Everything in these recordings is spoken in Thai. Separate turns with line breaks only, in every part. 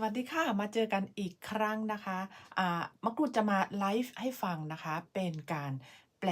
สวัสดีค่ะ มาเจอกันอีกครั้งนะคะอ่ามะกรูดจะมาไลฟ์ให้ฟังนะคะ เป็นการแปล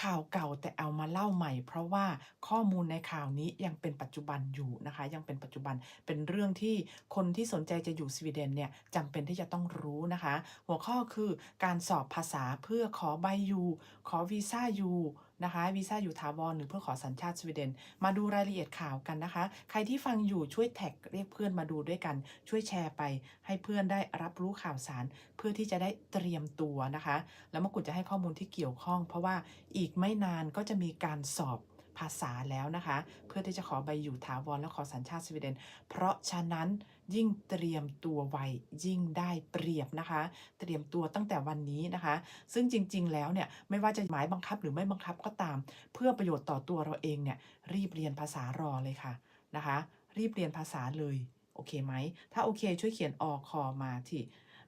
ข่าวเก่าแต่เอามาเล่าใหม่ เพราะว่าข้อมูลในข่าวนี้ยังเป็นปัจจุบันอยู่นะคะ ยังเป็นปัจจุบันเป็นเรื่องที่คนที่สนใจจะอยู่สวีเดนเนี่ยจำเป็นที่จะต้องรู้นะคะ หัวข้อคือการสอบภาษาเพื่อขอใบอยู่ขอวีซ่าอยู่ นะคะวีซ่าอยู่ถาวรหรือเพื่อขอสัญชาติสวีเดน มาดูรายละเอียดข่าวกันนะคะ ใครที่ฟังอยู่ช่วยแท็กเรียกเพื่อนมาดูด้วยกัน ช่วยแชร์ไป ให้เพื่อนได้รับรู้ข่าวสาร เพื่อที่จะได้เตรียมตัวนะคะ แล้วมกุฎจะให้ข้อมูลที่เกี่ยวข้อง เพราะว่าอีกไม่นานก็จะมีการสอบภาษาแล้วนะคะ เพื่อที่จะขอใบอยู่ถาวรและขอสัญชาติสวีเดน เพราะฉะนั้น ยิ่งเตรียมตัวไวยิ่งได้เปรียบนะคะ เตรียมตัวตั้งแต่วันนี้นะคะ ซึ่งจริง ๆ แล้วเนี่ยไม่ว่าจะหมายบังคับหรือไม่บังคับก็ตาม เพื่อประโยชน์ต่อตัวเราเองเนี่ยรีบเรียนภาษารอเลยค่ะนะคะ รีบเรียนภาษาเลยโอเคไหมถ้าโอเค ช่วยเขียนออคอมาที่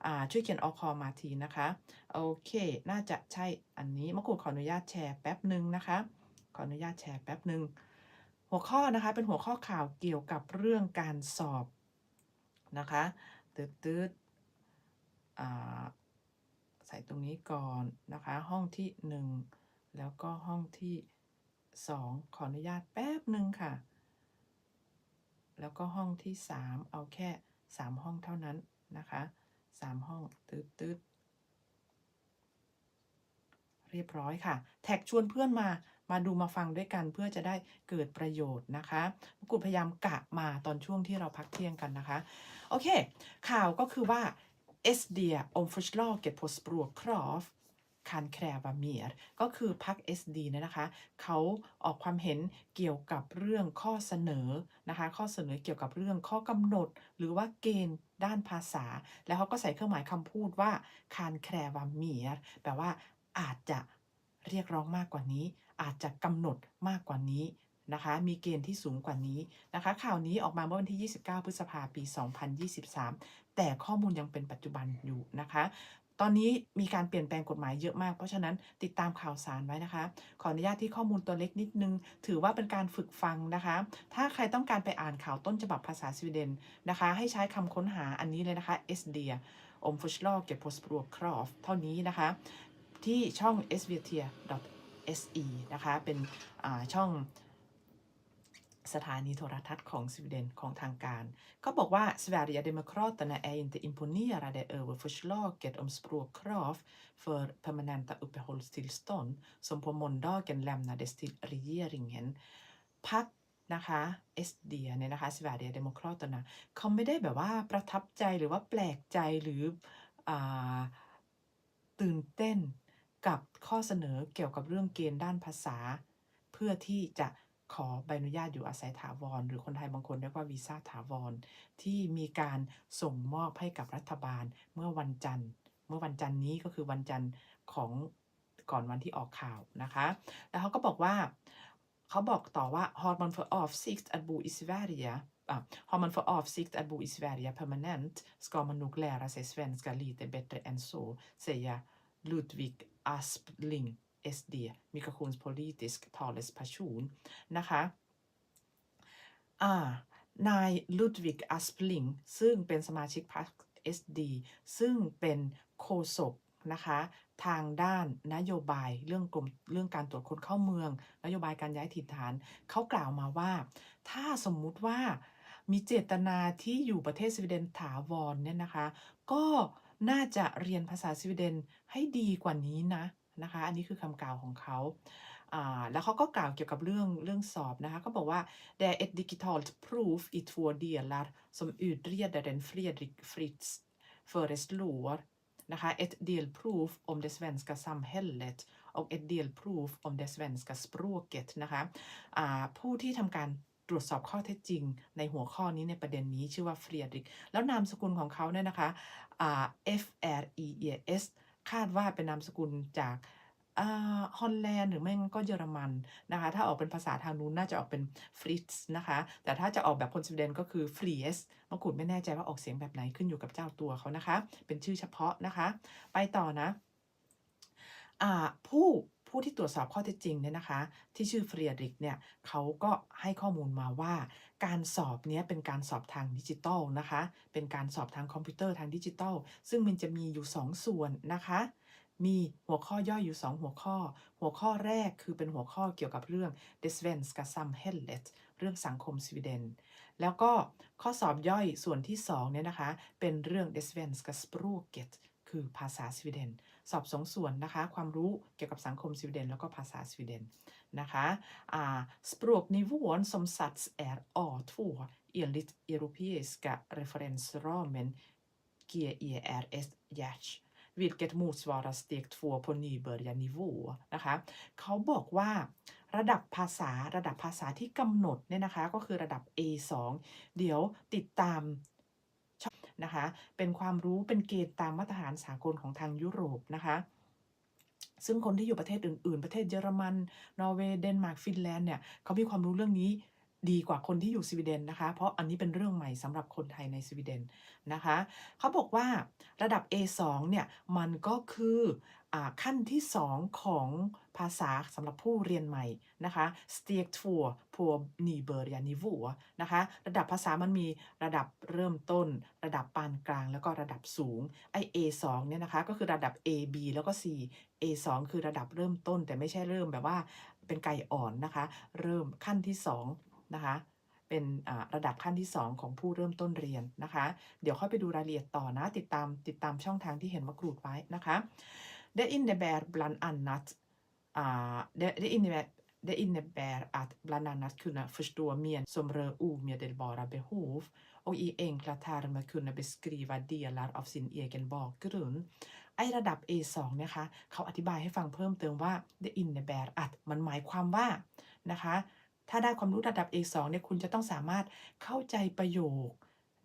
อ่าช่วยเขียนออคอมาทีนะคะโอเค น่าจะใช่อันนี้มะกรูดขออนุญาตแชร์แป๊บหนึ่งนะคะขออนุญาตแชร์แป๊บหนึ่งหัวข้อนะคะเป็นหัวข้อข่าวเกี่ยวกับเรื่องการสอบ นะคะตืดตืดใส่ตรงนี้ก่อนนะคะ ห้องที่หนึ่งแล้วก็ห้องที่สองขออนุญาตแป๊บหนึ่งค่ะ แล้วก็ห้องที่สามเอาแค่สามห้องเท่านั้นนะคะสามห้องตืดตืดเรียบร้อยค่ะ แท็กชวนเพื่อนมา มาดูมาฟังด้วยกันเพื่อจะได้เกิดประโยชน์นะคะมกุฎพยายามกะมาตอนช่วงที่เราพักเที่ยงกันนะคะ โอเค ข่าวก็คือว่า SD om förslaget på språkkrav kan kräva mer ก็คือพัก SD เนี่ยนะคะ เขาออกความเห็นเกี่ยวกับเรื่องข้อเสนอนะคะ ข้อเสนอเกี่ยวกับเรื่องข้อกำหนด หรือว่าเกณฑ์ด้านภาษา แล้วเขาก็ใส่เครื่องหมายคำพูดว่า kan kräva mer แปลว่าอาจจะเรียกร้องมากกว่านี้ อาจจะกำหนดมากกว่านี้นะคะ มีเกณฑ์ที่สูงกว่านี้นะคะ ข่าวนี้ออกมาเมื่อวันที่ 29 พฤษภาปี 2023 แต่ข้อมูลยังเป็นปัจจุบันอยู่นะคะ ตอนนี้มีการเปลี่ยนแปลงกฎหมายเยอะมาก เพราะฉะนั้นติดตามข่าวสารไว้นะคะ ขออนุญาตที่ข้อมูลตัวเล็กนิดนึง ถือว่าเป็นการฝึกฟังนะคะ ถ้าใครต้องการไปอ่านข่าวต้นฉบับภาษาสวีเดนนะคะ ให้ใช้คำค้นหาอันนี้เลยนะคะ SD om förslaget på språkkrav เท่านี้นะคะ ที่ช่อง s v t r svt.se นะคะ เป็นอ่าช่องสถานีโทรทัศน์ของสวีเดนของทางการก็บอกว่า Sverigedemokraterna är inte imponerade över förslaget om språkkrav för permanenta uppehållstillstånd som på måndagen lämnades till regeringen พักนะคะ SD เนี่ยนะคะ Sverigedemokraterna เขาไม่ได้แบบว่าประทับใจหรือว่าแปลกใจหรืออาตื่นเต้น กับข้อเสนอเกี่ยวกับเรื่องเกณฑ์ด้านภาษา เพื่อที่จะขอใบอนุญาตอยู่อาศัยถาวร หรือคนไทยบางคนเรียกว่าวีซ่าถาวร ที่มีการส่งมอบให้กับรัฐบาลเมื่อวันจันทร์ เมื่อวันจันทร์นี้ก็คือวันจันทร์ของก่อนวันที่ออกข่าวนะคะ แล้วเขาก็บอกว่าเขาบอกต่อว่า har man för avsikt att bo i Sverige ah, har man för avsikt att bo i Sverige permanent ska man nog lära sig svenska lite bättre än så säger Ludvig Aspling SD migrationspolitisk talesperson นะคะอ่านายลุดวิกอัสปลิงซึ่งเป็นสมาชิกพรรค SD ซึ่งเป็นโฆษกนะคะทางด้านนโยบายเรื่องกรมเรื่องการตรวจคนเข้าเมือง นโยบายการย้ายถิ่นฐาน เขากล่าวมาว่า ถ้าสมมุติว่ามีเจตนาที่อยู่ประเทศสวีเดนถาวรเนี่ยนะคะ ก็ น่าจะเรียนภาษาสวีเดนให้ดีกว่านี้นะนะคะ อันนี้คือคำกล่าวของเขาแล้วเขาก็กล่าวเกี่ยวกับเรื่องเรื่องสอบนะคะก็บอกว่า det är ett digitalt prov i två delar som utredaren Fredrik Fritz föreslår นะคะ ett delprov om det svenska samhället och ett delprov om det svenska språket นะคะผู้ที่ทำการ ตรวจสอบข้อเท็จจริง ในหัวข้อนี้ในประเด็นนี้ชื่อว่าเฟรียดริก แล้วนามสกุลของเขาเนี่ยนะคะอ่า F R E E S คาดว่าเป็นนามสกุลจากฮอลแลนด์หรือไม่งก็เยอรมันนะคะ ถ้าออกเป็นภาษาทางนู้นน่าจะออกเป็นฟริตซ์นะคะ แต่ถ้าจะออกแบบคนสวีเดนก็คือฟรีสมะกรูดไม่แน่ใจว่าออกเสียงแบบไหนขึ้นอยู่กับเจ้าตัวเขานะคะ เป็นชื่อเฉพาะนะคะ ไปต่อนะอ่าผู้ ผู้ที่ตรวจสอบข้อเท็จจริงเนี่ยนะคะ ที่ชื่อเฟรียริกเนี่ยเขาก็ให้ข้อมูลมาว่า การสอบเนี้ยเป็นการสอบทางดิจิตอลนะคะ เป็นการสอบทางคอมพิวเตอร์ทางดิจิตอลซึ่งมันจะมีอยู่ 2ส่วนนะคะมีหัวข้อย่อยอยู่ 2 หัวข้อ หัวข้อแรกคือเป็นหัวข้อเกี่ยวกับเรื่อง d e svenska samhället เรื่องสังคมสวีเดน แล้วก็ข้อสอบย่อยส่วนที่2เนี่ยนะคะ เป็นเรื่อง d e svenska språket คือภาษาสวีเดน สอบสองส่วนนะคะ ความรู้เกี่ยวกับสังคมสวีเดน แล้วก็ภาษาสวีเดนนะคะอ่า språknivån som sats är A2 enligt europeiska referensramen GERS JACH vilket motsvarar steg 2 på nybörjarnivå นะคะเขาบอกว่าระดับภาษาระดับภาษาที่กำหนดเนี่ยนะคะ ก็คือระดับ A2 เดี๋ยวติดตาม นะคะ เป็นความรู้เป็นเกณฑ์ตามมาตรฐานสากลของทางยุโรปนะคะซึ่งคนที่อยู่ประเทศอื่น ๆ ประเทศเยอรมัน นอร์เวย์ เดนมาร์ก ฟินแลนด์เนี่ย เขามีความรู้เรื่องนี้ ดีกว่าคนที่อยู่สวีเดนนะคะ เพราะอันนี้เป็นเรื่องใหม่สำหรับคนไทยในสวีเดนนะคะเขาบอกว่าระดับ A2 เนี่ยมันก็คืออขั้นที่ 2 ของภาษาสำหรับผู้เรียนใหม่นะคะ steg 2 på nybörjarnivå นะคะระดับภาษามันมีระดับเริ่มต้น ระดับปานกลางแล้วก็ระดับสูงไอ A2 เนี่ยนะคะก็คือระดับ A B แล้วก็ C A2 คือระดับเริ่มต้นแต่ไม่ใช่เริ่มแบบว่าเป็นไก่อ่อนนะคะ เริ่มขั้นที่ 2 นะคะเป็นระดับขั้นที่ 2 ของผู้เริ่มต้นเรียนนะคะ เดี๋ยวค่อยไปดูรายละเอียดต่อนะ ติดตามติดตามช่องทางที่เห็นมากรูดไว้นะคะ Det innebär bland annat uh, det, det, innebär, det innebär att bland annat kunna förstå mer som rör omedelbara behov och i enkla termer kunna beskriva delar av sin egen bakgrund ไอระดับ A2 เนี่ยคะ เขาอธิบายให้ฟังเพิ่มเติมว่า det innebär att มันหมายความว่านะคะ ถ้าได้ความรู้ระดับ A2 เนี่ยคุณจะต้องสามารถเข้าใจประโยค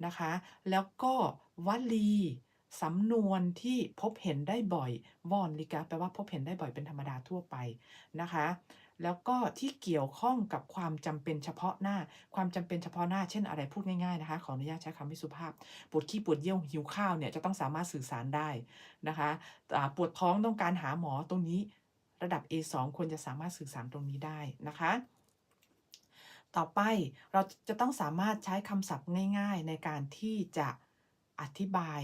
นะคะ แล้วก็วลีสำนวนที่พบเห็นได้บ่อยวอนลิกาแปลว่าพบเห็นได้บ่อยเป็นธรรมดาทั่วไปนะคะ แล้วก็ที่เกี่ยวข้องกับความจำเป็นเฉพาะหน้า ความจำเป็นเฉพาะหน้า เช่นอะไรพูดง่ายๆนะคะ ขออนุญาตใช้คำไม่สุภาพ ปวดขี้ปวดเยี่ยวหิวข้าวเนี่ยจะต้องสามารถสื่อสารได้นะคะปวดท้องต้องการหาหมอตรงนี้ ระดับ A2 ควรจะสามารถสื่อสารตรงนี้ได้นะคะ ต่อไปเราจะต้องสามารถใช้คำศัพท์ง่าย ๆ ในการที่จะอธิบาย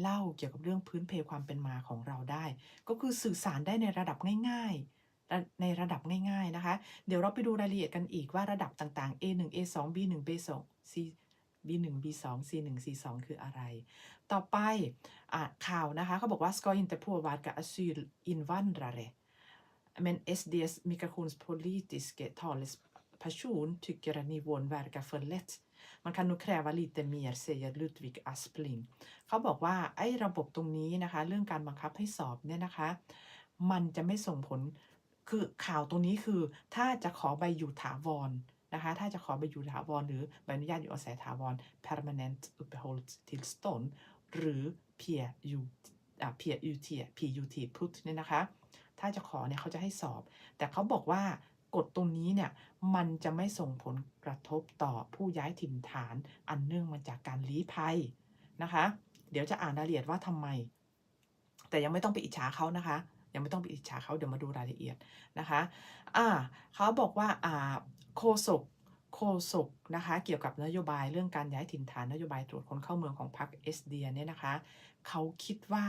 เล่าเกี่ยวกับเรื่องพื้นเพความเป็นมาของเราได้ ก็คือสื่อสารได้ในระดับง่าย ๆ ในระดับง่าย ๆ นะคะ เดี๋ยวเราไปดูรายละเอียดกันอีกว่าระดับต่าง ๆ A1 A2 B1 B2 C B1 B2 C1 C2 คืออะไร ต่อไปอข่าวนะคะเขาบอกว่า ska inte påverka asylinvandrare men SDS migrationspolitiske person tycker att nivån verkar för lätt man kan nog kräva lite mer säger Ludvig Aspling เขาบอกว่าไอ้ระบบตรงนี้นะคะ เรื่องการบังคับให้สอบเนี่ยนะคะ มันจะไม่ส่งผล คือข่าวตรงนี้คือ ถ้าจะขอใบอยู่ถาวรนะคะ ถ้าจะขอใบอยู่ถาวรหรือใบอนุญาตอยู่อาศัยถาวร permanent uppehållstillstånd หรือ PUT PUT PUT put เนี่ยนะคะ ถ้าจะขอเนี่ยเขาจะให้สอบ แต่เขาบอกว่า กฎตรงนี้เนี่ยมันจะไม่ส่งผลกระทบต่อผู้ย้ายถิ่นฐานอันเนื่องมาจากการลี้ภัยนะคะ เดี๋ยวจะอ่านรายละเอียดว่าทำไม แต่ยังไม่ต้องไปอิจฉาเขานะคะ ยังไม่ต้องไปอิจฉาเขาเดี๋ยวมาดูรายละเอียดนะคะอ่าเขาบอกว่าอ่าโคศกโคศกนะคะเกี่ยวกับนโยบายเรื่องการย้ายถิ่นฐานนโยบายตรวจคนเข้าเมืองของพรรคเอสเดียเนี่ยนะคะเขาคิดว่า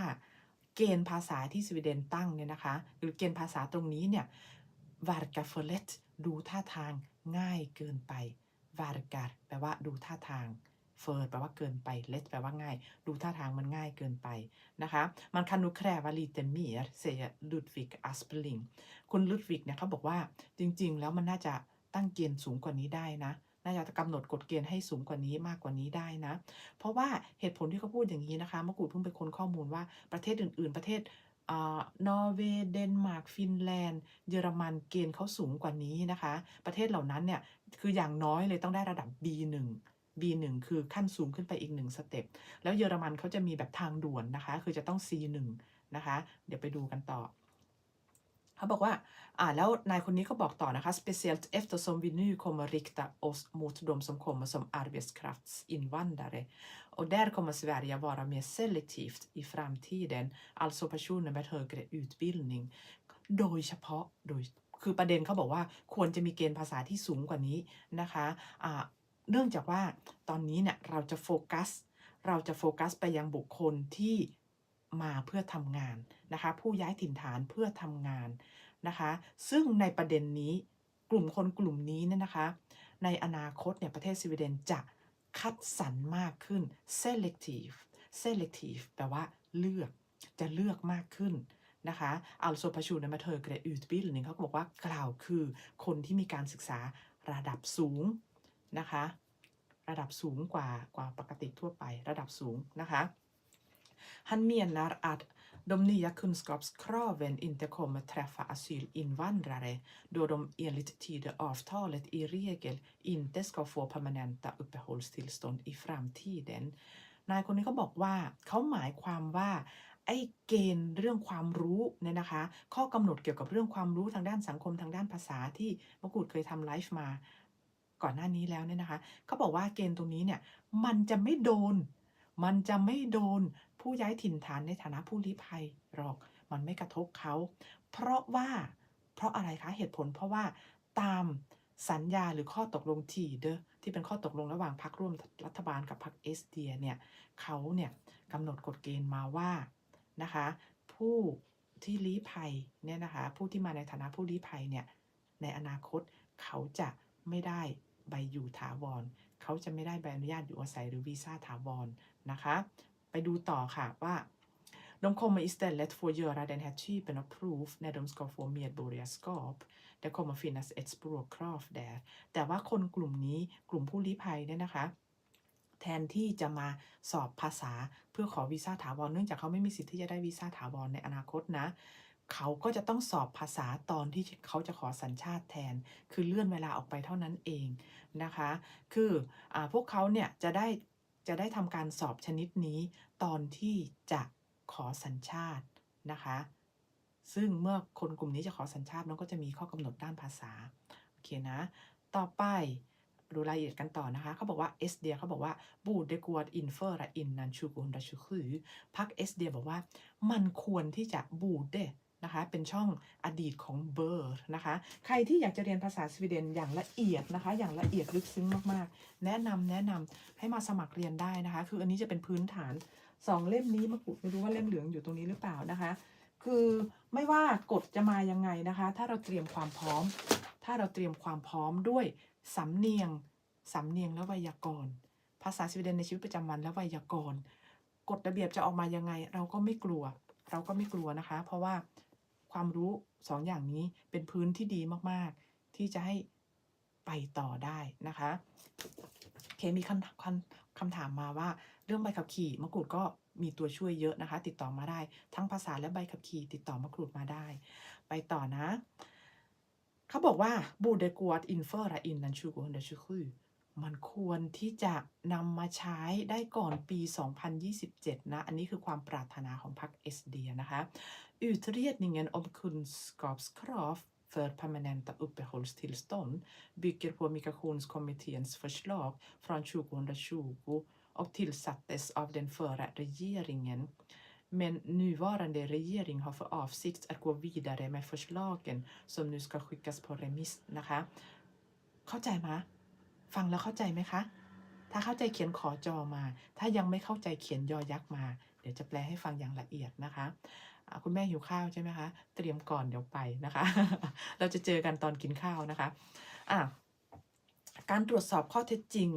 เกณฑ์ภาษาที่สวีเดนตั้งเนี่ยนะคะหรือเกณฑ์ภาษาตรงนี้เนี่ย verkar för lätt ดูท่าทางง่ายเกินไป verkar แปลว่าดูท่าทาง för แปลว่าเกินไป lätt แปลว่าง่าย ดูท่าทางมันง่ายเกินไปนะคะ man kan nog kräva lite mer säger Ludvig Aspling คุณลุดวิกเนี่ยเขาบอกว่าจริง ๆ แล้วมันน่าจะตั้งเกณฑ์สูงกว่านี้ได้นะ น่าจะกำหนดกฎเกณฑ์ให้สูงกว่านี้มากกว่านี้ได้นะ เพราะว่าเหตุผลที่เขาพูดอย่างนี้นะคะมะกูดเพิ่งไปค้นข้อมูลว่าประเทศอื่น ๆ ประเทศ นอร์เวย์เดนมาร์กฟินแลนด์ เยอรมันเกณฑ์เขาสูงกว่านี้นะคะ ประเทศเหล่านั้นเนี่ย คืออย่างน้อยเลยต้องได้ระดับ B1 B1 คือขั้นสูงขึ้นไปอีกหนึ่งสเต็ปแล้วเยอรมันเขาจะมีแบบทางด่วนนะคะ คือจะต้อง C1 นะคะ เดี๋ยวไปดูกันต่อเขาบอกว่าอ่าแล้วนายคนนี้ก็บอกต่อนะคะ speciellt eftersom vi nu kommer rikta oss mot de som kommer som arbetskraftsinvandrare och där kommer Sverige vara mer selektivt i framtiden, alltså personer med högre utbildning โดยเฉพาะโดยคือประเด็นเขาบอกว่าควรจะมีเกณฑ์ภาษาที่สูงกว่านี้นะคะอ่าเนื่องจากว่าตอนนี้เนี่ยเราจะโฟกัส เราจะโฟกัสไปยังบุคคลที่มาเพื่อทำงานนะคะ ผู้ย้ายถิ่นฐานเพื่อทำงานนะคะ ซึ่งในประเด็นนี้กลุ่มคนกลุ่มนี้เนี่ยนะคะ ในอนาคตเนี่ยประเทศสวีเดนจะ คัดสรรมากขึ้น selective selective แปลว่าเลือก จะเลือกมากขึ้นนะคะ alltså personer med högre utbildning เขาบอกว่ากล่าวคือคนที่มีการศึกษาระดับสูงนะคะ ระดับสูงกว่ากว่าปกติทั่วไประดับสูงนะคะ Han menar att de nya kunskapskraven inte kommer träffa asylinvandrare då de enligt Tidöavtalet i regel inte ska få permanenta uppehållstillstånd i framtiden. นายคนนี้เขาบอกว่าเขาหมายความว่าไอ้เกณฑ์เรื่องความรู้เนี่ยนะคะ ข้อกำหนดเกี่ยวกับเรื่องความรู้ทางด้านสังคมทางด้านภาษาที่มกรูดเคยทำไลฟ์มาก่อนหน้านี้แล้วเนี่ยนะคะเขาบอกว่าเกณฑ์ตรงนี้เนี่ยมันจะไม่โดน มันจะไม่โดนผู้ย้ายถิ่นฐานในฐานะผู้ลี้ภัยหรอก มันไม่กระทบเขา เพราะว่า เพราะอะไรคะ เหตุผลเพราะว่าตามสัญญาหรือข้อตกลงทีเดอที่เป็นข้อตกลงระหว่างพรรคร่วมรัฐบาลกับพรรคเอสเดียเนี่ยเขาเนี่ยกำหนดกฎเกณฑ์มาว่านะคะ ผู้ที่ลี้ภัยเนี่ยนะคะผู้ที่มาในฐานะผู้ลี้ภัยเนี่ยในอนาคตเขาจะไม่ได้ใบอยู่ถาวร เขาจะไม่ได้ใบอนุญาตอยู่อาศัยหรือวีซ่าถาวร นะคะไปดูต่อค่ะว่า De kommer istället få göra den här typen av prov när de ska få medborgarskap. Det kommer finnas ett språkkrav där. แต่ว่าคนกลุ่มนี้กลุ่มผู้ลี้ภัยเนี่ยนะคะ แทนที่จะมาสอบภาษาเพื่อขอวีซ่าถาวรเนื่องจากเขาไม่มีสิทธิ์ที่จะได้วีซ่าถาวรในอนาคตนะ เขาก็จะต้องสอบภาษาตอนที่เขาจะขอสัญชาติแทน คือเลื่อนเวลาออกไปเท่านั้นเองนะคะ คืออพวกเขาเนี่ยจะได้ จะได้ทำการสอบชนิดนี้ตอนที่จะขอสัญชาตินะคะ ซึ่งเมื่อคนกลุ่มนี้จะขอสัญชาติมันก็จะมีข้อกำหนดด้านภาษา โอเคนะ ต่อไปดูรายละเอียดกันต่อนะคะ เขาบอกว่า s d เดียเขาบอกว่า borde gå att införa innan 2027พัก s d บอกว่า มันควรที่จะ borde นะคะ เป็นช่องอดีตของ b e r นะคะ ใครที่อยากจะเรียนภาษาสวีเดนอย่างละเอียดนะคะ อย่างละเอียดลึกซึ้งมากๆ แนะนำแนะนำให้มาสมัครเรียนได้นะคะ คืออันนี้จะเป็นพื้นฐานสองเล่มนี้มะกรูดไม่รู้ว่าเล่มเหลืองอยู่ตรงนี้หรือเปล่านะคะ คือไม่ว่ากฎจะมายังไงนะคะ ถ้าเราเตรียมความพร้อม ถ้าเราเตรียมความพร้อมด้วยสำเนียงสำเนียงและไวยากรณ์ ภาษาสวีเดนในชีวิตประจำวันและไวยากรณ์กฎระเบียบจะออกมายังไง เราก็ไม่กลัว เราก็ไม่กลัวนะคะ เพราะว่า ความรู้สองอย่างนี้เป็นพื้นที่ดีมากๆ ที่จะให้ไปต่อได้นะคะโอเคมีคำคำคำถามมาว่าเรื่องใบขับขี่มะกรูดก็มีตัวช่วยเยอะนะคะ ติดต่อมาได้ ทั้งภาษาและใบขับขี่ติดต่อมะกรูดมาได้ ไปต่อนะเขาบอกว่าบูเดกวดอินเฟอร์ระอินนันชูกนเดชูคือมันควรที่จะนำมาใช้ได้ก่อนปี 2027 นะ อันนี้คือความปรารถนาของพรรค SD นะคะ Utredningen om kunskapskrav för permanenta uppehållstillstånd bygger på Migrationskommitténs förslag från 2020 och tillsattes av den förra regeringen. Men nuvarande regering har för avsikt att gå vidare med förslagen som nu ska skickas på remiss นะคะ เข้าใจไหมฟังแล้วเข้าใจไหมคะ ถ้าเข้าใจเขียนขอจอมา ถ้ายังไม่เข้าใจเขียนยอยักษ์มา เดี๋ยวจะแปลให้ฟังอย่างละเอียดนะคะ คุณแม่หิวข้าวใช่ไหมคะ เตรียมก่อนเดี๋ยวไปนะคะ เราจะเจอกันตอนกินข้าวนะคะอะการตรวจสอบข้อเท็จจริง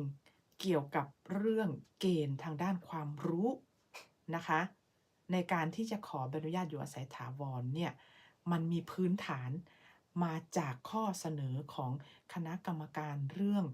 เกี่ยวกับเรื่องเกณฑ์ทางด้านความรู้นะคะ ในการที่จะขอใบอนุญาตอยู่อาศัยถาวรเนี่ยมันมีพื้นฐานมาจากข้อเสนอของคณะกรรมการเรื่อง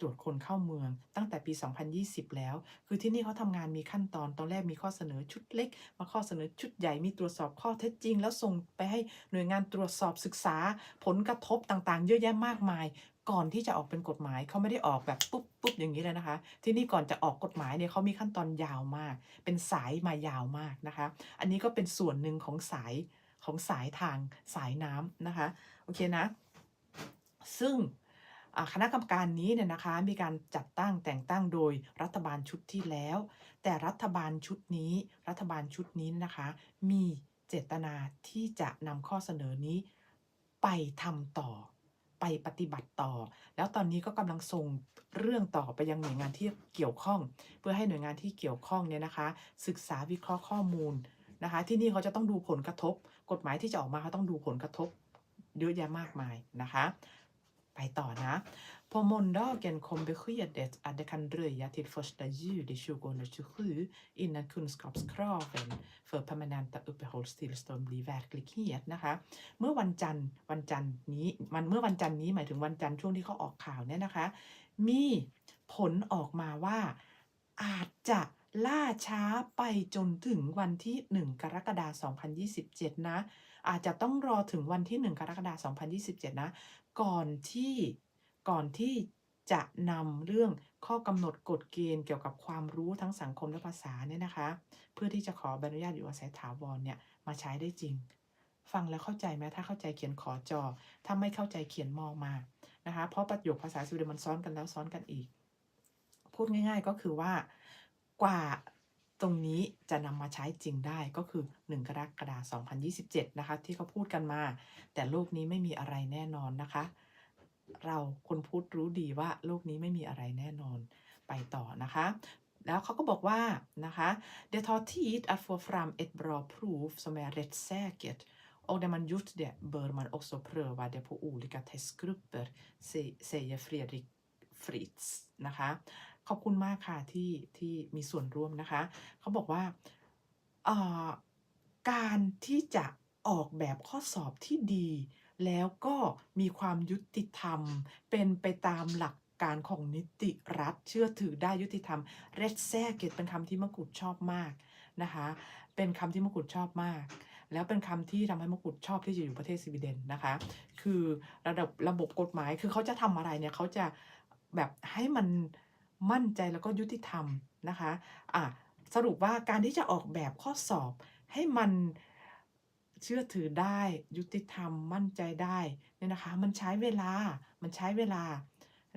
ตรวจคนเข้าเมืองตั้งแต่ปี 2020 แล้ว คือที่นี่เขาทำงานมีขั้นตอน ตอนแรกมีข้อเสนอชุดเล็ก มาข้อเสนอชุดใหญ่ มีตรวจสอบข้อเท็จจริง แล้วส่งไปให้หน่วยงานตรวจสอบศึกษา ผลกระทบต่างๆ เยอะแยะมากมาย ก่อนที่จะออกเป็นกฎหมายเขาไม่ได้ออกแบบปุ๊บปุ๊บอย่างนี้เลยนะคะ ที่นี่ก่อนจะออกกฎหมายเนี่ยเขามีขั้นตอนยาวมาก เป็นสายมายาวมากนะคะ อันนี้ก็เป็นส่วนหนึ่งของสายของสายทางสายน้ำนะคะ โอเคนะ ซึ่ง คณะกรรมการนี้เนี่ยนะคะมีการจัดตั้งแต่งตั้งโดยรัฐบาลชุดที่แล้ว แต่รัฐบาลชุดนี้ รัฐบาลชุดนี้นะคะ มีเจตนาที่จะนำข้อเสนอนี้ไปทำต่อ ไปปฏิบัติต่อ แล้วตอนนี้ก็กำลังส่งเรื่องต่อไปยังหน่วยงานที่เกี่ยวข้อง เพื่อให้หน่วยงานที่เกี่ยวข้องเนี่ยนะคะ ศึกษาวิเคราะห์ข้อมูลนะคะ ที่นี่เขาจะต้องดูผลกระทบ กฎหมายที่จะออกมาเขาต้องดูผลกระทบเยอะแยะมากมายนะคะ ไปต่อนะ På måndagen kom beskedet att det kan dröja till 1 juli 2027 innan kunskapskraven för permanenta uppehållstillstånd blir verklighet นะคะ เมื่อวันจันทร์วันจันทร์นี้มันเมื่อวันจันทร์นี้หมายถึงวันจันทร์ช่วงที่เขาออกข่าวเนี่ยนะคะ มีผลออกมาว่าอาจจะล่าช้าไปจนถึงวันที่ 1 กรกฎาคม 2027 นะ อาจจะต้องรอถึงวันที่ 1 กรกฎาคม 2027 นะ ก่อนที่ก่อนที่จะนำเรื่องข้อกำหนดกฎเกณฑ์เกี่ยวกับความรู้ทั้งสังคมและภาษาเนี่ยนะคะ เพื่อที่จะขอใบอนุญาตอยู่อาศัยถาวรเนี่ยมาใช้ได้จริง ฟังแล้วเข้าใจไหมถ้าเข้าใจเขียนขอจอ ถ้าไม่เข้าใจเขียนมองมานะคะ เพราะประโยคภาษาสวีเดนมันซ้อนกันแล้วซ้อนกันอีก พูดง่าย ๆก็คือว่ากว่า ตรงนี้จะนำมาใช้จริงได้ก็คือ 1 กรกฎาคม 2027 นะคะ ที่เขาพูดกันมา แต่โลกนี้ไม่มีอะไรแน่นอนนะคะ เราคนพุทธรู้ดีว่าโลกนี้ไม่มีอะไรแน่นอนไปต่อนะคะ แล้วเขาก็บอกว่านะคะ det tar tid att få fram ett bra prov som är rättssäkert och när man gjort det bör man också pröva det på olika testgrupper se- säger Fredrik Fritz นะคะ ขอบคุณมากค่ะที่ที่มีส่วนร่วมนะคะ เขาบอกว่าการที่จะออกแบบข้อสอบที่ดี แล้วก็มีความยุติธรรม เป็นไปตามหลักการของนิติรัฐ เชื่อถือได้ยุติธรรมเรดแซเกตเป็นคำที่มะกุฎชอบมากนะคะ เป็นคำที่มะกุฎชอบมาก แล้วเป็นคำที่ทำให้มะกุฎชอบที่จะอยู่ประเทศสวีเดนนะคะ คือระดับระบบกฎหมายคือเขาจะทำอะไรเนี่ยเขาจะแบบให้มัน มั่นใจแล้วก็ยุติธรรมนะคะอะสรุปว่าการที่จะออกแบบข้อสอบให้มันเชื่อถือได้ ยุติธรรมมั่นใจได้เนี่ยนะคะ มันใช้เวลามันใช้เวลา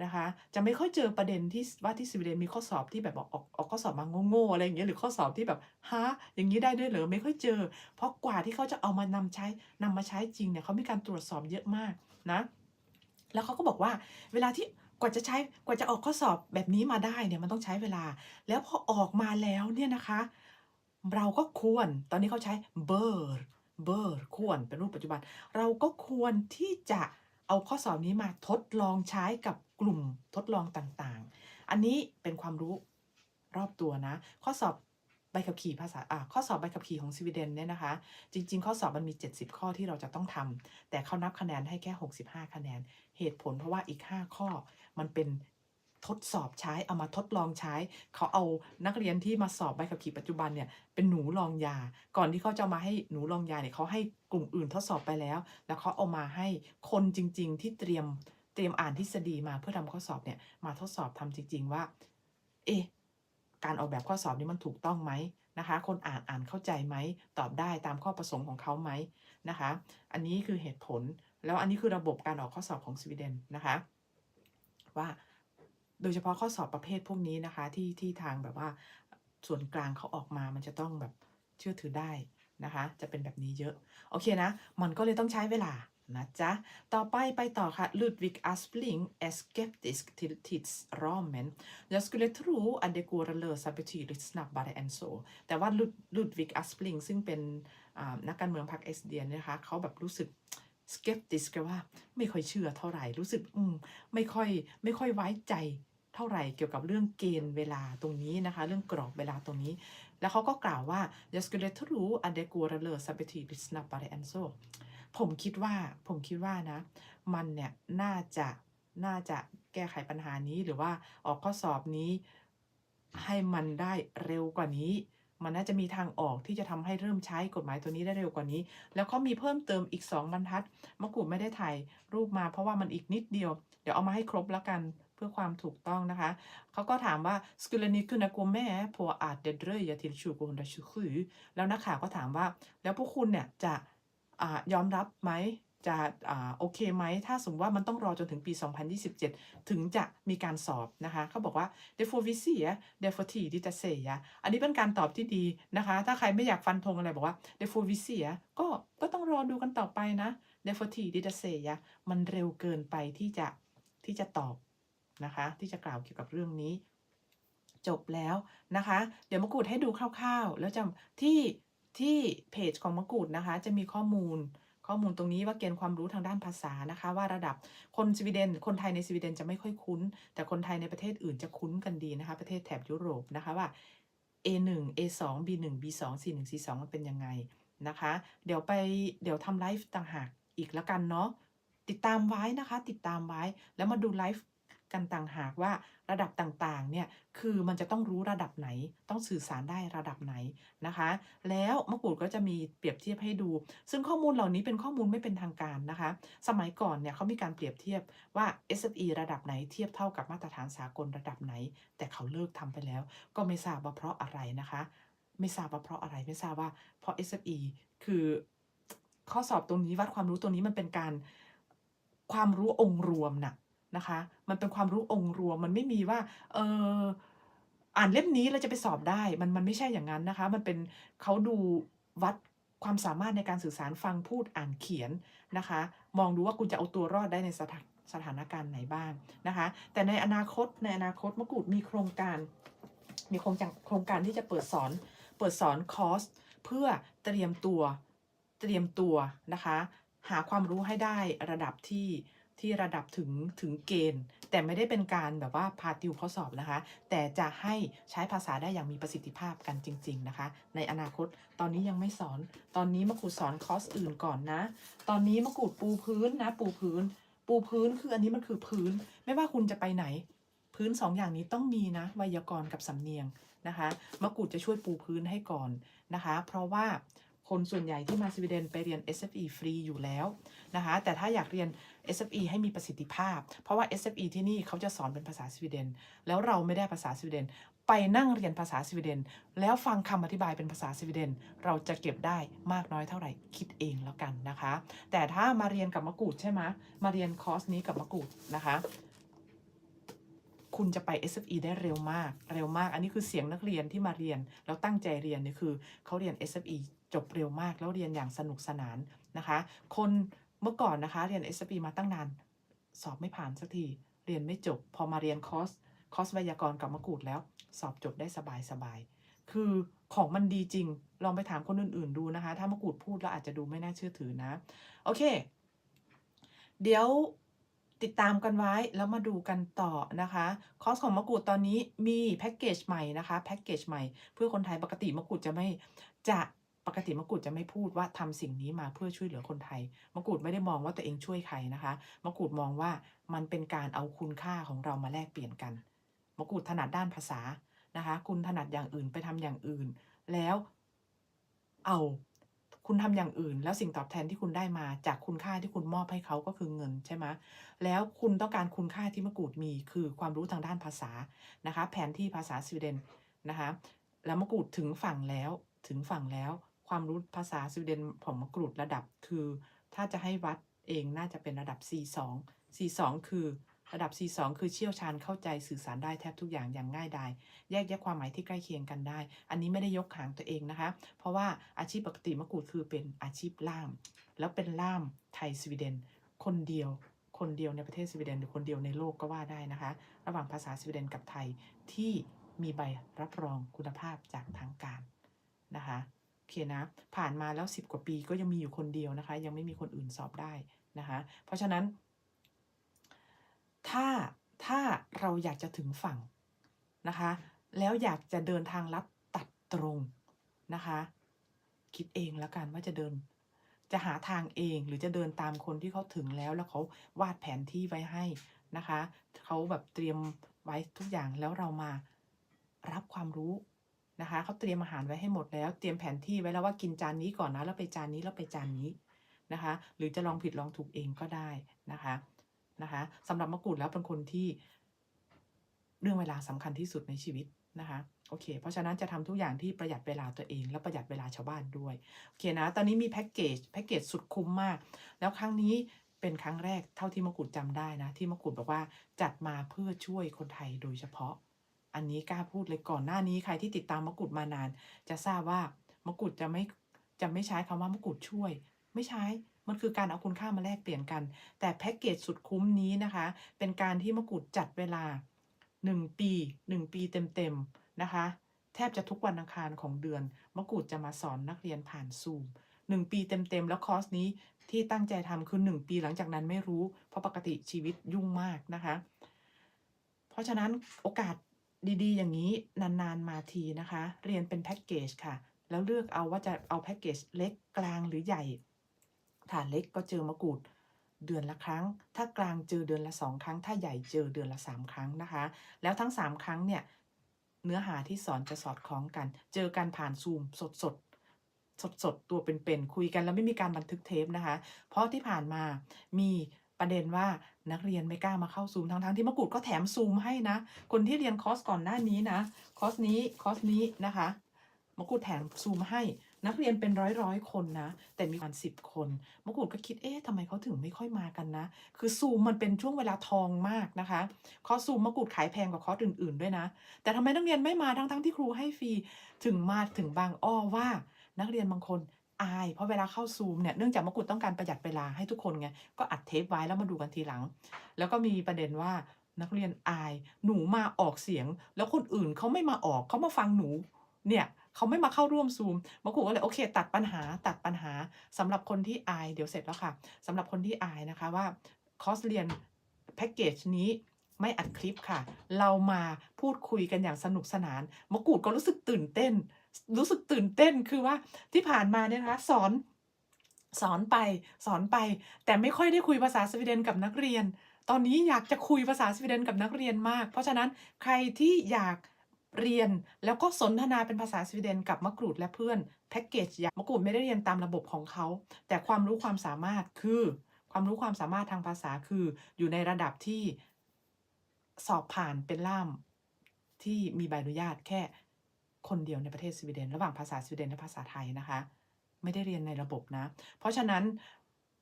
นะคะจะไม่ค่อยเจอประเด็นที่ว่าที่สวีเดนมีข้อสอบที่แบบออกออกข้อสอบมาโง่ๆอะไรอย่างเงี้ยหรือข้อสอบที่แบบฮะอย่างนี้ได้ด้วยเหรอไม่ค่อยเจอ เพราะกว่าที่เขาจะเอามานำใช้นำมาใช้จริงเนี่ยเขามีการตรวจสอบเยอะมากนะ แล้วเขาก็บอกว่าเวลาที่ กว่าจะใช้กว่าจะออกข้อสอบแบบนี้มาได้เนี่ยมันต้องใช้เวลา แล้วพอออกมาแล้วเนี่ยนะคะ เราก็ควรตอนนี้เขาใช้ ber ber ควรเป็นรูปปัจจุบัน เราก็ควรที่จะเอาข้อสอบนี้มาทดลองใช้กับกลุ่มทดลองต่างๆ อันนี้เป็นความรู้รอบตัวนะ ข้อสอบใบขับขี่ภาษาอะข้อสอบใบขับขี่ของสวีเดนเนี่ยนะคะ จริง ๆ ข้อสอบมันมี 70 ข้อที่เราจะต้องทำแต่เขานับคะแนนให้แค่ 65 คะแนน เหตุผลเพราะว่าอีก 5 ข้อ มันเป็นทดสอบใช้เอามาทดลองใช้ เขาเอานักเรียนที่มาสอบใบขับขี่ปัจจุบันเนี่ยเป็นหนูลองยา ก่อนที่เขาจะมาให้หนูลองยาเนี่ยเขาให้กลุ่มอื่นทดสอบไปแล้ว แล้วเขาเอามาให้คนจริง ๆ ที่เตรียมเตรียมอ่านทฤษฎีมาเพื่อทำข้อสอบเนี่ยมาทดสอบทำจริง ๆ ว่า เอ๊ะการออกแบบข้อสอบนี้มันถูกต้องไหมนะคะ คนอ่านอ่านเข้าใจไหมตอบได้ตามข้อประสงค์ของเขาไหมนะคะ อันนี้คือเหตุผล แล้วอันนี้คือระบบการออกข้อสอบของสวีเดนนะคะ ว่า โดยเฉพาะข้อสอบประเภทพวกนี้นะคะ ที่ที่ทางแบบว่าส่วนกลางเขาออกมามันจะต้องแบบเชื่อถือได้นะคะ จะเป็นแบบนี้เยอะ โอเคนะ มันก็เลยต้องใช้เวลานะจ๊ะ ต่อไปไปต่อค่ะ Ludvig Aspling är skeptisk till tidsramen. Jag skulle tro att det går att lösa betydligt snabbare än så. แต่ว่า Lud- Ludvig Aspling ซึ่งเป็นนักการเมืองพรรคเอสเดียนนะคะ เขาแบบรู้สึก skeptic ก็ว่าไม่ค่อยเชื่อเท่าไหร่รู้สึกอืมไม่ค่อยไม่ค่อยไว้ใจเท่าไหร่เกี่ยวกับเรื่องเกณฑ์เวลาตรงนี้นะคะ เรื่องกรอบเวลาตรงนี้ แล้วเขาก็กล่าวว่า jag skulle tro att det går a lösa b e t i l i snabbare än så ผมคิดว่าผมคิดว่านะ มันเนี่ยน่าจะน่าจะแก้ไขปัญหานี้หรือว่าออกข้อสอบนี้ให้มันได้เร็วกว่านี้ มันน่าจะมีทางออกที่จะทำให้เริ่มใช้กฎหมายตัวนี้ได้เร็วกว่านี้ แล้วเขามีเพิ่มเติมอีก 2 บรรทัดมะกรูดไม่ได้ถ่ายรูปมาเพราะว่ามันอีกนิดเดียว เดี๋ยวเอามาให้ครบแล้วกันเพื่อความถูกต้องนะคะ เขาก็ถามว่า skulle ni kunna gå med på att det dröjer till 2027แล้วนักข่าวก็ถามว่า แล้วพวกคุณเนี่ยจะอายอมรับไหม จะอ่าโอเคไหม ถ้าสมมติว่ามันต้องรอจนถึงปี 2027 ถึงจะมีการสอบนะคะเขาบอกว่า d e f o v i s i a d e f o t i d i t a s e a อันนี้เป็นการตอบที่ดีนะคะ ถ้าใครไม่อยากฟันธงอะไรบอกว่า d e f o v i s i a ก็ก็ต้องรอดูกันต่อไปนะ d e f o t i d i t a s e a มันเร็วเกินไปที่จะที่จะตอบนะคะ ที่จะกล่าวเกี่ยวกับเรื่องนี้ จบแล้วนะคะ เดี๋ยวมะกรูดให้ดูคร่าวๆ แล้วจะที่ที่เพจของมะกรูดนะคะ จะมีข้อมูล ข้อมูลตรงนี้ว่าเกณฑ์ความรู้ทางด้านภาษานะคะ ว่าระดับคนสวีเดน คนไทยในสวีเดนจะไม่ค่อยคุ้น แต่คนไทยในประเทศอื่นจะคุ้นกันดีนะคะ ประเทศแถบยุโรปนะคะว่า A1 A2 B1 B2 C1 C2 มันเป็นยังไงนะคะ เดี๋ยวไปเดี๋ยวทำไลฟ์ต่างหากอีกแล้วกันเนาะติดตามไว้นะคะ ติดตามไว้แล้วมาดูไลฟ์ กันต่างหากว่าระดับต่างๆ เนี่ย คือมันจะต้องรู้ระดับไหน ต้องสื่อสารได้ระดับไหนนะคะ แล้วมะกรูดก็จะมีเปรียบเทียบให้ดู ซึ่งข้อมูลเหล่านี้เป็นข้อมูลไม่เป็นทางการนะคะ สมัยก่อนเนี่ยเขามีการเปรียบเทียบว่า SFE ระดับไหนเทียบเท่ากับมาตรฐานสากลระดับไหน แต่เขาเลิกทำไปแล้ว ก็ไม่ทราบว่าเพราะอะไรนะคะ ไม่ทราบว่าเพราะอะไร ไม่ทราบว่าเพราะ SFE คือข้อสอบตรงนี้วัดความรู้ตัวนี้มันเป็นการความรู้องค์รวมน่ะ นะคะ มันเป็นความรู้องค์รวม มันไม่มีว่าเอออ่านเล่มนี้เราจะไปสอบได้ มันมันไม่ใช่อย่างนั้นนะคะ มันเป็นเขาดูวัดความสามารถในการสื่อสารฟังพูดอ่านเขียนนะคะ มองดูว่าคุณจะเอาตัวรอดได้ในสถานสถานการณ์ไหนบ้างนะคะ แต่ในอนาคตในอนาคตมะกรูดมีโครงการ มีโครงการโครงการที่จะเปิดสอน เปิดสอนคอร์สเพื่อเตรียมตัวเตรียมตัวนะคะ หาความรู้ให้ได้ระดับที่ ที่ระดับถึงถึงเกณฑ์ แต่ไม่ได้เป็นการแบบว่าพาติวข้อสอบนะคะ แต่จะให้ใช้ภาษาได้อย่างมีประสิทธิภาพกันจริง ๆนะคะ ในอนาคตตอนนี้ยังไม่สอน ตอนนี้มะกรูดสอนคอร์สอื่นก่อนนะ ตอนนี้มะกรูดปูพื้นนะปูพื้น ปูพื้นคืออันนี้มันคือพื้น ไม่ว่าคุณจะไปไหน พื้นสองอย่างนี้ต้องมีนะไวยากรณ์กับสำเนียงนะคะมะกรูดจะช่วยปูพื้นให้ก่อนนะคะ เพราะว่า คนส่วนใหญ่ที่มาสวีเดนไปเรียน SFE ฟรีอยู่แล้วนะคะแต่ถ้าอยากเรียน SFE ให้มีประสิทธิภาพ เพราะว่า SFE ที่นี่เขาจะสอนเป็นภาษาสวีเดน แล้วเราไม่ได้ภาษาสวีเดน ไปนั่งเรียนภาษาสวีเดน แล้วฟังคำอธิบายเป็นภาษาสวีเดน เราจะเก็บได้มากน้อยเท่าไหร่คิดเองแล้วกันนะคะ แต่ถ้ามาเรียนกับมะกรูดใช่ไหมมาเรียนคอร์สนี้กับมะกรูดนะคะคุณจะไป SFE ได้เร็วมาก เร็วมาก อันนี้คือเสียงนักเรียนที่มาเรียน แล้วตั้งใจเรียนนี่คือเขาเรียน SFE จบเร็วมากแล้วเรียนอย่างสนุกสนานนะคะ คนเมื่อก่อนนะคะ เรียน SFE มาตั้งนาน สอบไม่ผ่านสักที เรียนไม่จบ พอมาเรียนคอร์สคอร์สไวยากรณ์กับมะกรูดแล้ว สอบจบได้สบายสบายคือของมันดีจริง ลองไปถามคนอื่น ๆ ดูนะคะ ถ้ามะกรูดพูดแล้วอาจจะดูไม่น่าเชื่อถือนะ โอเค เดี๋ยวติดตามกันไว้แล้วมาดูกันต่อนะคะ คอร์สของมะกรูดตอนนี้มีแพ็กเกจใหม่นะคะ แพ็กเกจใหม่เพื่อคนไทยปกติมะกรูดจะไม่จะ ปกติมะกรูดจะไม่พูดว่าทำสิ่งนี้มาเพื่อช่วยเหลือคนไทย มะกรูดไม่ได้มองว่าตัวเองช่วยใครนะคะ มะกรูดมองว่ามันเป็นการเอาคุณค่าของเรามาแลกเปลี่ยนกัน มะกรูดถนัดด้านภาษานะคะ คุณถนัดอย่างอื่นไปทำอย่างอื่น แล้วเอาคุณทำอย่างอื่น แล้วสิ่งตอบแทนที่คุณได้มาจากคุณค่าที่คุณมอบให้เขาก็คือเงินใช่ไหมแล้วคุณต้องการคุณค่าที่มะกรูดมีคือความรู้ทางด้านภาษานะคะ แผนที่ภาษาสวีเดนนะคะ แล้วมะกรูดถึงฝั่งแล้วถึงฝั่งแล้ว ความรู้ภาษาสวีเดนของมะกรูดระดับคือ ถ้าจะให้วัดเองน่าจะเป็นระดับ C2 C2 คือระดับ C2 คือเชี่ยวชาญเข้าใจสื่อสารได้แทบทุกอย่างอย่างง่ายดายแยกแยะความหมายที่ใกล้เคียงกันได้ อันนี้ไม่ได้ยกหางตัวเองนะคะ เพราะว่าอาชีพปกติมะกรูดคือเป็นอาชีพล่าม แล้วเป็นล่ามไทยสวีเดน คนเดียว คนเดียวในประเทศสวีเดนหรือคนเดียวในโลกก็ว่าได้นะคะ ระหว่างภาษาสวีเดนกับไทยที่มีใบรับรองคุณภาพจากทางการนะคะ เคนะผ่านมาแล้ว 10 กว่าปีก็ยังมีอยู่คนเดียวนะคะ ยังไม่มีคนอื่นสอบได้นะคะ เพราะฉะนั้น ถ้าถ้าเราอยากจะถึงฝั่งนะคะ แล้วอยากจะเดินทางลัดตัดตรงนะคะ คิดเองแล้วกันว่าจะเดิน จะหาทางเองหรือจะเดินตามคนที่เขาถึงแล้วแล้วเขาวาดแผนที่ไว้ให้นะคะเขาแบบเตรียมไว้ทุกอย่างแล้วเรามารับความรู้ นะคะเขาเตรียมอาหารไว้ให้หมดแล้ว เตรียมแผนที่ไว้แล้วว่ากินจานนี้ก่อนนะแล้วไปจานนี้แล้วไปจานนี้นะคะ หรือจะลองผิดลองถูกเองก็ได้นะคะนะคะสำหรับมะกรูดแล้วเป็นคนที่เรื่องเวลาสำคัญที่สุดในชีวิตนะคะโอเค เพราะฉะนั้นจะทำทุกอย่างที่ประหยัดเวลาตัวเอง และประหยัดเวลาชาวบ้านด้วยโอเคนะ ตอนนี้มีแพ็กเกจแพ็กเกจสุดคุ้มมาก แล้วครั้งนี้เป็นครั้งแรกเท่าที่มะกรูดจำได้นะ ที่มะกรูดบอกว่าจัดมาเพื่อช่วยคนไทยโดยเฉพาะ อันนี้กล้าพูดเลยก่อนหน้านี้ใครที่ติดตามมะกรูดมานาน จะทราบว่ามะกรูดจะไม่จะไม่ใช้คำว่ามะกรูดช่วย ไม่ใช้มันคือการเอาคุณค่ามาแลกเปลี่ยนกัน แต่แพ็กเกจสุดคุ้มนี้นะคะ เป็นการที่มะกรูดจัดเวลา 1 ปี 1 ปีเต็มๆนะคะ แทบจะทุกวันอังคารของเดือน มะกรูดจะมาสอนนักเรียนผ่านซูม1 ปีเต็มๆ แล้วคอร์สนี้ที่ตั้งใจทำคือ 1 ปีหลังจากนั้นไม่รู้ เพราะปกติชีวิตยุ่งมากนะคะ เพราะฉะนั้นโอกาส ดีๆ อย่างนี้นานๆมาทีนะคะ เรียนเป็นแพ็กเกจค่ะ แล้วเลือกเอาว่าจะเอาแพ็กเกจเล็กกลางหรือใหญ่ถ้าเล็กก็เจอมะกรูดเดือนละครั้ง ถ้ากลางเจอเดือนละสองครั้ง ถ้าใหญ่เจอเดือนละสามครั้งนะคะ แล้วทั้งสามครั้งเนี่ย เนื้อหาที่สอนจะสอดคล้องกัน เจอกันผ่านซูมสดสดสดสดๆตัวเป็นๆ คุยกันแล้วไม่มีการบันทึกเทปนะคะ เพราะที่ผ่านมามี ประเด็นว่านักเรียนไม่กล้ามาเข้าซูมทั้งๆที่มะกรูดก็แถมซูมให้นะ คนที่เรียนคอร์สก่อนหน้านี้นะ คอร์สนี้ คอร์สนี้นะคะมะกรูดแถมซูมให้นักเรียนเป็นร้อยร้อยคนนะ แต่มีประมาณสิบคนมะกรูดก็คิดเอ๊ะทำไมเขาถึงไม่ค่อยมากันนะ คือซูมมันเป็นช่วงเวลาทองมากนะคะคอร์สซูมมะกรูดขายแพงกว่าคอร์สอื่นๆด้วยนะ แต่ทำไมนักเรียนไม่มาทั้งๆที่ครูให้ฟรีถึงมาถึงบางอ้อว่า นักเรียนบางคน อาย เพราะเวลาเข้าซูมเนี่ยเนื่องจากมะกรูดต้องการประหยัดเวลาให้ทุกคนไงก็อัดเทปไว้แล้วมาดูกันทีหลัง แล้วก็มีประเด็นว่านักเรียนอายหนูมาออกเสียง แล้วคนอื่นเขาไม่มาออกเขามาฟังหนูเนี่ยเขาไม่มาเข้าร่วมซูมมะกรูดก็เลยโอเค ตัดปัญหาตัดปัญหาสำหรับคนที่อายเดี๋ยวเสร็จแล้วค่ะสำหรับคนที่อายนะคะว่าคอร์สเรียนแพ็กเกจนี้ไม่อัดคลิปค่ะ เรามาพูดคุยกันอย่างสนุกสนาน มะกรูดก็รู้สึกตื่นเต้น รู้สึกตื่นเต้นคือว่าที่ผ่านมาเนี่ยนะคะสอนสอนไปสอนไป แต่ไม่ค่อยได้คุยภาษาสวีเดนกับนักเรียน ตอนนี้อยากจะคุยภาษาสวีเดนกับนักเรียนมาก เพราะฉะนั้นใครที่อยากเรียนแล้วก็สนทนาเป็นภาษาสวีเดนกับมะกรูดและเพื่อนแพ็กเกจอย่างมะกรูดไม่ได้เรียนตามระบบของเขา แต่ความรู้ความสามารถคือ ความรู้ความสามารถทางภาษาคือ อยู่ในระดับที่สอบผ่านเป็นล่ามที่มีใบอนุญาตแค่ คนเดียวในประเทศสวีเดน ระหว่างภาษาสวีเดนและภาษาไทยนะคะ ไม่ได้เรียนในระบบนะ เพราะฉะนั้น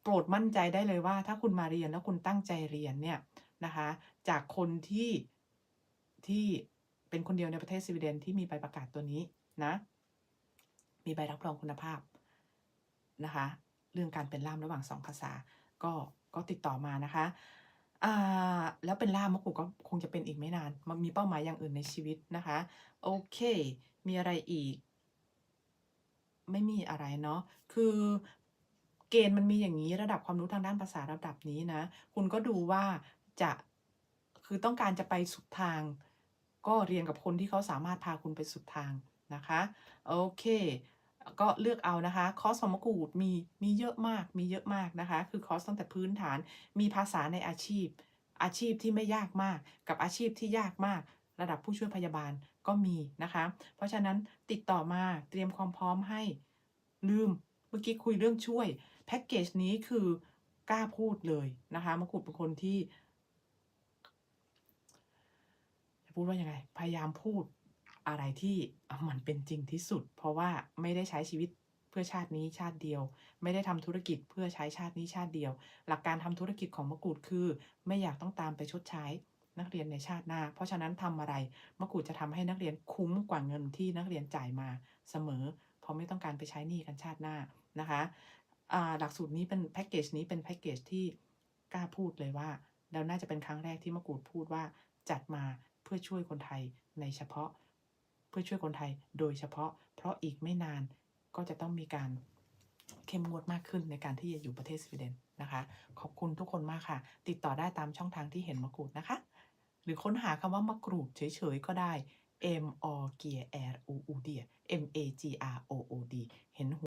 โปรดมั่นใจได้เลยว่า ถ้าคุณมาเรียนแล้วคุณตั้งใจเรียนเนี่ยนะคะ จากคนที่ที่เป็นคนเดียวในประเทศสวีเดนที่มีใบประกาศตัวนี้นะ มีใบรับรองคุณภาพนะคะ เรื่องการเป็นล่ามระหว่างสองภาษาก็ก็ติดต่อมานะคะ อ่าแล้วเป็นล่ามมะกรูก็คงจะเป็นอีกไม่นาน มันมีเป้าหมายอย่างอื่นในชีวิตนะคะ โอเค มีอะไรอีก ไม่มีอะไรเนาะคือเกณฑ์มันมีอย่างนี้ระดับความรู้ทางด้านภาษาระดับนี้นะ คุณก็ดูว่าจะคือต้องการจะไปสุดทาง ก็เรียนกับคนที่เขาสามารถพาคุณไปสุดทางนะคะ โอเค ก็เลือกเอานะคะ คอร์สของมะกรูดมีมีเยอะมาก มีเยอะมากนะคะ คือคอร์สตั้งแต่พื้นฐาน มีภาษาในอาชีพ อาชีพที่ไม่ยากมาก กับอาชีพที่ยากมาก ระดับผู้ช่วยพยาบาลก็มีนะคะ เพราะฉะนั้นติดต่อมาเตรียมความพร้อมให้ลืม เมื่อกี้คุยเรื่องช่วยแพ็กเกจนี้คือกล้าพูดเลยนะคะมะกรูดเป็นคนที่จะพูดว่ายังไง พยายามพูด อะไรที่มันเป็นจริงที่สุด เพราะว่าไม่ได้ใช้ชีวิตเพื่อชาตินี้ชาติเดียว ไม่ได้ทำธุรกิจเพื่อใช้ชาตินี้ชาติเดียว หลักการทำธุรกิจของมะกรูดคือ ไม่อยากต้องตามไปชดใช้นักเรียนในชาติหน้า เพราะฉะนั้นทำอะไรมะกรูดจะทำให้นักเรียนคุ้มกว่าเงินที่นักเรียนจ่ายมาเสมอ เพราะไม่ต้องการไปใช้หนี้กันชาติหน้านะคะหลักสูตรนี้เป็นแพ็กเกจนี้เป็นแพ็กเกจที่กล้าพูดเลยว่าแล้วน่าจะเป็นครั้งแรกที่มะกรูดพูดว่าจัดมาเพื่อช่วยคนไทยในเฉพาะ พื่อช่วยคนไทยโดยเฉพาะ เพราะอีกไม่นานก็จะต้องมีการเข้มงวดมากขึ้นในการที่จะอยู่ประเทศสวีเดนนะคะ ขอบคุณทุกคนมากค่ะ ติดต่อได้ตามช่องทางที่เห็นมะกรูดนะคะ หรือค้นหาคำว่ามะกรูดเฉยๆก็ได้ M O G R O U D M A G R O O D เห็นหัว